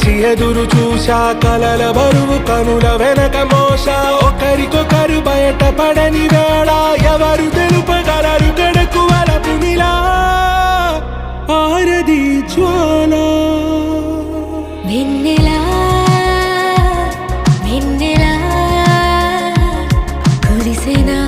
దాచి ఎదురు చూశా కలల బరువు కనుల వెనక మోస ఒకరికొకరు బయట పడని వేళ ఎవరు తెలుపగలరు కడకు వలపు ఆరది జ్వాల. నిన్నెలా నిన్నెలా కురిసెనా?